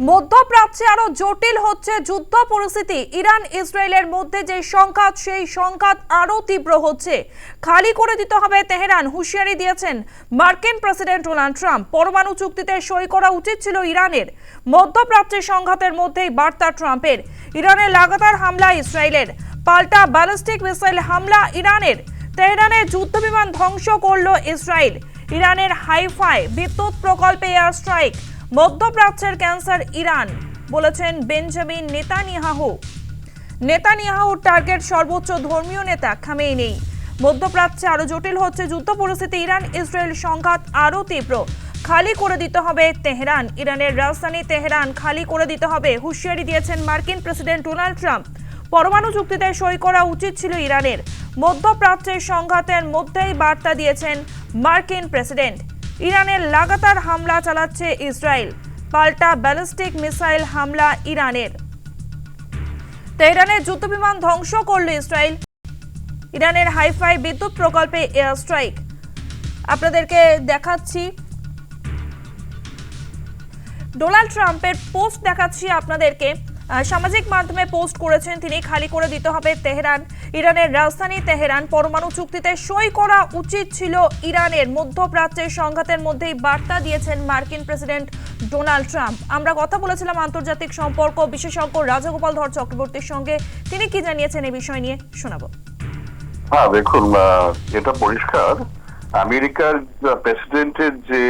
মধ্যপ্রাচ্যে আরও জটিল হচ্ছে যুদ্ধ পরিস্থিতি। ইরান, ইসরায়েলের মধ্যে যে সংঘাত, সেই সংঘাত আরও তীব্র হচ্ছে। খালি করে দিতে হবে তেহরান, হুঁশিয়ারি দিয়েছেন মার্কিন প্রেসিডেন্ট ডোনাল্ড ট্রাম্প। পরমাণু চুক্তিতে সই করা উচিত ছিল ইরানের। মধ্যপ্রাচ্যের সংঘাতের মধ্যেই বার্তা ট্রাম্পের। ইরানের লাগাতার হামলা, ইসরায়েলের। পাল্টা ব্যালিস্টিক মিসাইল হামলা, ইরানের। তেহরানের যুদ্ধবিমান ধ্বংস করল ইসরায়েল। ইরানের হাইফাই বিদ্যুৎ প্রকল্পে এয়ার স্ট্রাইক। মধ্যপ্রাচ্যের ক্যান্সার ইরান, বলেছেন বেঞ্জামিন নেতানিয়াহু। নেতানিয়াহুর টার্গেট সর্বোচ্চ ধর্মীয় নেতা খামেই নেই। মধ্যপ্রাচ্যে আরও জটিল হচ্ছে যুদ্ধ পরিস্থিতি ইরান ইসরায়েল সংঘাত আরও তীব্র। খালি করে দিতে হবে তেহরান। ইরানের রাজধানী তেহরান খালি করে দিতে হবে। হুঁশিয়ারি দিয়েছেন মার্কিন প্রেসিডেন্ট ডোনাল্ড ট্রাম্প। পরমাণু চুক্তিতে সই করা উচিত ছিল ইরানের। মধ্যপ্রাচ্যের সংঘাতের মধ্যেই বার্তা দিয়েছেন মার্কিন প্রেসিডেন্ট। ইরানের লাগাতার হামলা চালাচ্ছে ইসরায়েল। পাল্টা ব্যালিস্টিক মিসাইল হামলা ইরানের। তেহরানের যুদ্ধবিমান ধ্বংস করল ইসরায়েল। ইরানের হাইফাই বিদ্যুৎ প্রকল্পে এয়ার স্ট্রাইক। আপনাদেরকে দেখাচ্ছি। ডোনাল্ড ট্রাম্পের পোস্ট দেখাচ্ছি আপনাদেরকে। সামাজিক মাধ্যমে পোস্ট করেছেন তিনি, খালি করে দিতে হবে তেহরান। ইরানের রাজধানী তেহরান, পরমাণু চুক্তিতে সই করা উচিত ছিল ইরানের মধ্যপ্রাচ্যের সংঘাতের মধ্যেই বার্তা দিয়েছেন মার্কিন প্রেসিডেন্ট ডোনাল্ড ট্রাম্প। আমরা কথা বলেছিলাম আন্তর্জাতিক সম্পর্ক বিশেষজ্ঞ রাজগোপাল ধর চক্রবর্তীর সঙ্গে। তিনি কি জানিয়েছেন এই বিষয় নিয়ে? শোনাবো। হ্যাঁ দেখুন এটা পরিষ্কার। আমেরিকার প্রেসিডেন্টের যে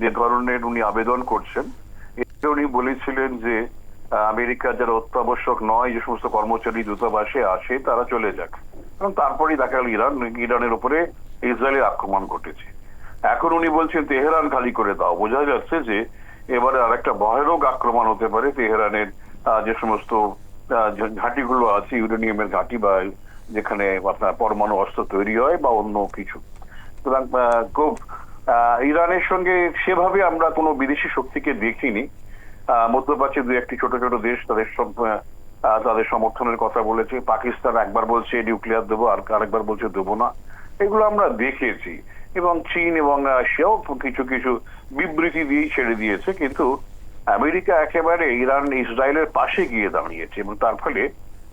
যে ধরনের উনি আবেদন করছেন এতে উনি বলেছিলেন যে আমেরিকার যারা অত্যাবশ্যক নয়, যে সমস্ত কর্মচারী দূতাবাসে আসে, তারা চলে যাক। এবং তারপরেই দেখা গেল ইরান, ইরানের উপরে ইসরায়েলের আক্রমণ ঘটেছে। এখন উনি বলছেন, তেহরান খালি করে দাও। বোঝা যাচ্ছে যে এবারে আর একটা ভয়ানক আক্রমণ হতে পারে তেহরানের যে সমস্ত ঘাঁটিগুলো আছে, ইউরেনিয়ামের ঘাঁটি বা যেখানে আপনার পরমাণু অস্ত্র তৈরি হয় বা অন্য কিছু। সুতরাং খুব ইরানের সঙ্গে সেভাবে আমরা কোনো বিদেশি শক্তিকে দেখিনি। মধ্যপ্রাচ্যে দু একটি ছোট ছোট দেশ তাদের তাদের সমর্থনের কথা বলেছে। পাকিস্তান একবার বলছে নিউক্লিয়ার দেবো, আর আরেকবার বলছে দেবো না। এগুলো আমরা দেখেছি। এবং চীন এবং রাশিয়াও কিছু কিছু বিবৃতি দিয়ে ছেড়ে দিয়েছে। কিন্তু আমেরিকা একেবারে ইরান, ইসরায়েলের পাশে গিয়ে দাঁড়িয়েছে। এবং তার ফলে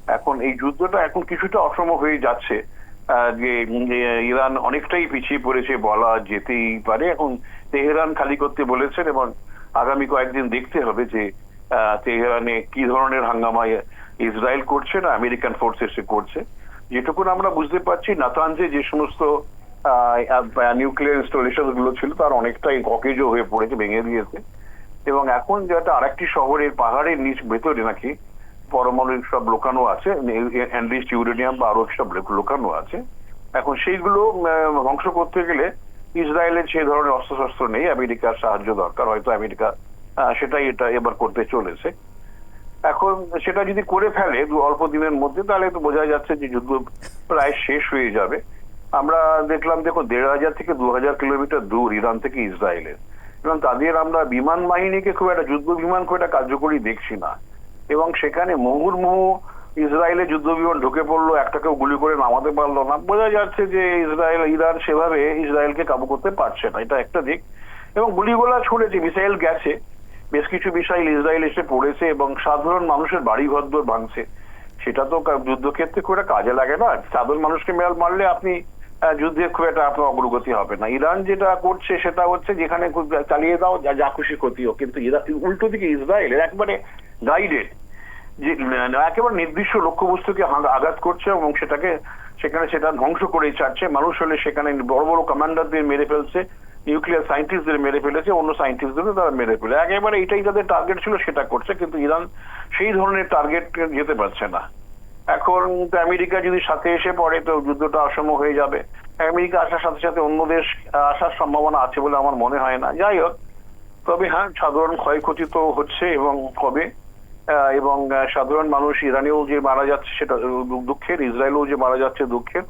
এখন এই যুদ্ধটা এখন কিছুটা অসম হয়ে যাচ্ছে। যে, ইরান অনেকটাই পিছিয়ে পড়েছে বলা যেতেই পারে। এখন তেহরান খালি করতে বলেছেন এবং আগামী কয়েকদিন দেখতে হবে যে তেহরানে কি ধরনের হাঙ্গামা ইসরায়েল করছে না আমেরিকান ফোর্স এসে করছে। যেটুকুন আমরা বুঝতে পারছি নাতানজে যে সমস্ত নিউক্লিয়ার ইনস্টলেশনগুলো ছিল তার অনেকটাই অকেজো হয়ে পড়েছে, ভেঙে দিয়েছে। এবং এখন যেটা আরেকটি শহরের পাহাড়ের নিচ ভেতরে নাকি পরমাণু সব লোকানো আছে ইউরেনিয়াম বা আরও সব লোকানো আছে। এখন সেইগুলো ধ্বংস করতে গেলে ইসরায়েলের সেই ধরনের অস্ত্রশস্ত্র নেই, আমেরিকার সাহায্য দরকার, হয়তো আমেরিকা সেটাই এটা এবার করতে চলেছে। এখন সেটা যদি করে ফেলে অল্প দিনের মধ্যে, তাহলে তো বোঝা যাচ্ছে যে যুদ্ধ প্রায় শেষ হয়ে যাবে। আমরা দেখলাম, দেখো, দেড় হাজার থেকে দু হাজার কিলোমিটার দূর ইরান থেকে ইসরায়েলের। এবং তাদের আমরা বিমান বাহিনীকে খুব একটা, যুদ্ধ বিমান খুব একটা কার্যকরী দেখছি না। এবং সেখানে মুহুর্মুহু ইসরায়েলের যুদ্ধ বিমান ঢুকে পড়ল, একটাকেও গুলি করে নামাতে পারল না। বোঝা যাচ্ছে যে ইসরায়েল, ইরান সেভাবে ইসরায়েলকে কাবু করতে পারছে না, এটা একটা দিক। এবং গুলিগোলা ছুড়েছে, মিসাইল গেছে। বেশ কিছু মিসাইল ইসরায়েল এসে পড়েছে এবং সাধারণ মানুষের বাড়ি ঘরদোর ভাঙছে। সেটা তো যুদ্ধক্ষেত্রে খুব একটা কাজে লাগে না। সাধারণ মানুষকে মেয়াল মারলে আপনি যুদ্ধে খুব একটা আপনার অগ্রগতি হবে না। ইরান যেটা করছে সেটা হচ্ছে যেখানে চালিয়ে দাও, যা যা খুশি ক্ষতি হোক। কিন্তু উল্টো দিকে ইসরায়েলের একবারে গাইডেড যে না, একেবারে নির্দিষ্ট লক্ষ্যবস্তুকে আঘাত করছে এবং সেটাকে সেখানে সেটা ধ্বংস করে ছাড়ছে। মানুষ হলে সেখানে বড় বড় কমান্ডারদের মেরে ফেলছে নিউক্লিয়ার সায়েন্টিস্টদের মেরে ফেলেছে অন্য সায়েন্টিস্টদের তারা মেরে ফেলে। একেবারে এটাই তাদের টার্গেট ছিল সেটা করছে কিন্তু ইরান সেই ধরনের টার্গেট যেতে পারছে না। এখন আমেরিকা যদি সাথে এসে পড়ে তো যুদ্ধটা অসম হয়ে যাবে। আমেরিকা আসার সাথে সাথে অন্য দেশ আসার সম্ভাবনা আছে বলে আমার মনে হয় না। যাই হোক তবে হ্যাঁ সাধারণ ক্ষয়ক্ষতি তো হচ্ছে এবং আহ, এবং সাধারণ মানুষ ইরানিও যে মারা যাচ্ছে সেটা দুঃখের ইসরায়েলেও যে মারা যাচ্ছে দুঃখের।